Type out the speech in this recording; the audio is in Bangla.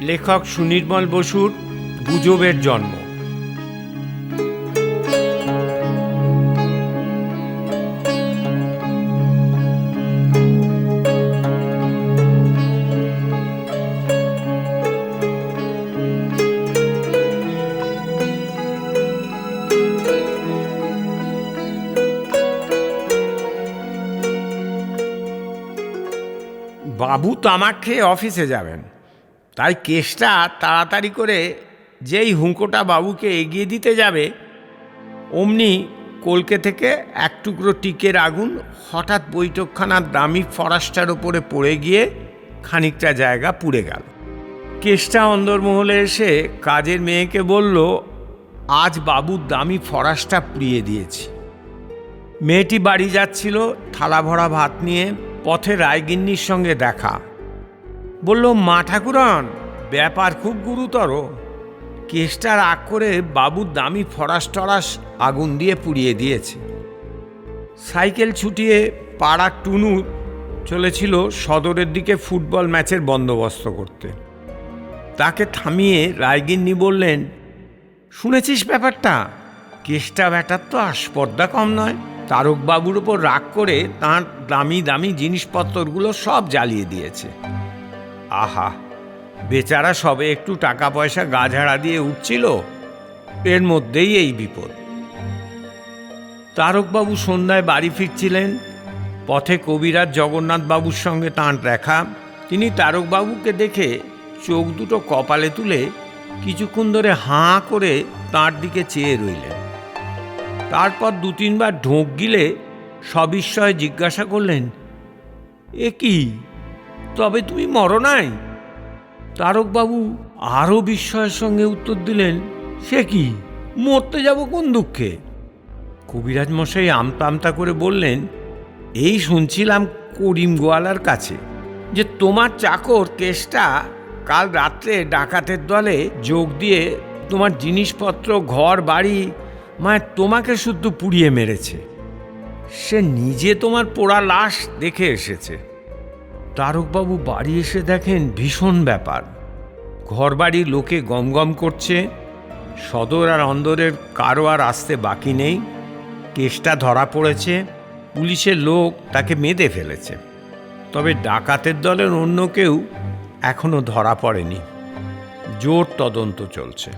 লেখক সুনির্মল বসুর গুজবের জন্ম। বাবু তামাক খেয়ে অফিসে যাবেন। তাই কেসটা তাড়াতাড়ি করে যেই হুঁকোটা বাবুকে এগিয়ে দিতে যাবে, অমনি কলকে থেকে এক টুকরো টিকের আগুন হঠাৎ বৈঠকখানার দামি ফরাসটার ওপরে পড়ে গিয়ে খানিকটা জায়গা পুড়ে গেল। কেসটা অন্দরমহলে এসে কাজের মেয়েকে বলল, আজ বাবুর দামি ফরাসটা পুড়িয়ে দিয়েছি। মেয়েটি বাড়ি যাচ্ছিল, থালা ভরা ভাত নিয়ে পথে রায়গিন্নির সঙ্গে দেখা। বলল, মা ঠাকুরন, ব্যাপার খুব গুরুতর। কেসটা রাগ করে বাবুর দামি ফরাস টরাস আগুন দিয়ে পুড়িয়ে দিয়েছে। সাইকেল ছুটিয়ে পাড়ার টুনু চলেছিল সদরের দিকে ফুটবল ম্যাচের বন্দোবস্ত করতে। তাকে থামিয়ে রায়গিন্নি বললেন, শুনেছিস ব্যাপারটা? কেসটা ব্যাটার তো আস্পর্দা কম নয়। তারকবাবুর ওপর রাগ করে তার দামি দামি জিনিসপত্রগুলো সব জ্বালিয়ে দিয়েছে। আহা, বেচারা সবে একটু টাকা পয়সা গা ঝাড়া দিয়ে উঠছিল, এর মধ্যেই এই বিপদ। তারকবাবু সন্ধ্যায় বাড়ি ফিরছিলেন, পথে কবিরাজ জগন্নাথবাবুর সঙ্গে তাঁর দেখা, তিনি তারকবাবুকে দেখে চোখ দুটো কপালে তুলে কিছুক্ষণ ধরে হাঁ করে তাঁর দিকে চেয়ে রইলেন। তারপর দু তিনবার ঢোঁক গিলে সবিস্ময়ে জিজ্ঞাসা করলেন, এ কি? তবে তুমি মরো নাই। তারকবাবু আরও বিস্ময়ের সঙ্গে উত্তর দিলেন, সে কি? মরতে যাব কোন দুঃখে? কবিরাজ মশাই আমতা আমতা করে বললেন, এই শুনছিলাম করিম গোয়ালার কাছে যে তোমার চাকর কেসটা কাল রাত্রে ডাকাতের দলে যোগ দিয়ে তোমার জিনিসপত্র, ঘর, বাড়ি মানে তোমাকে শুদ্ধ পুড়িয়ে মেরেছে। সে নিজে তোমার পোড়া লাশ দেখে এসেছে। তারকবাবু বাড়ি এসে দেখেন ভীষণ ব্যাপার। ঘরবাড়ি লোকে গমগম করছে, সদর আর অন্দরের কারও আর আসতে বাকি নেই। কেসটা ধরা পড়েছে, পুলিশের লোক তাকে মেদে ফেলেছে। তবে ডাকাতের দলের অন্য কেউ এখনও ধরা পড়েনি। জোর তদন্ত চলছে।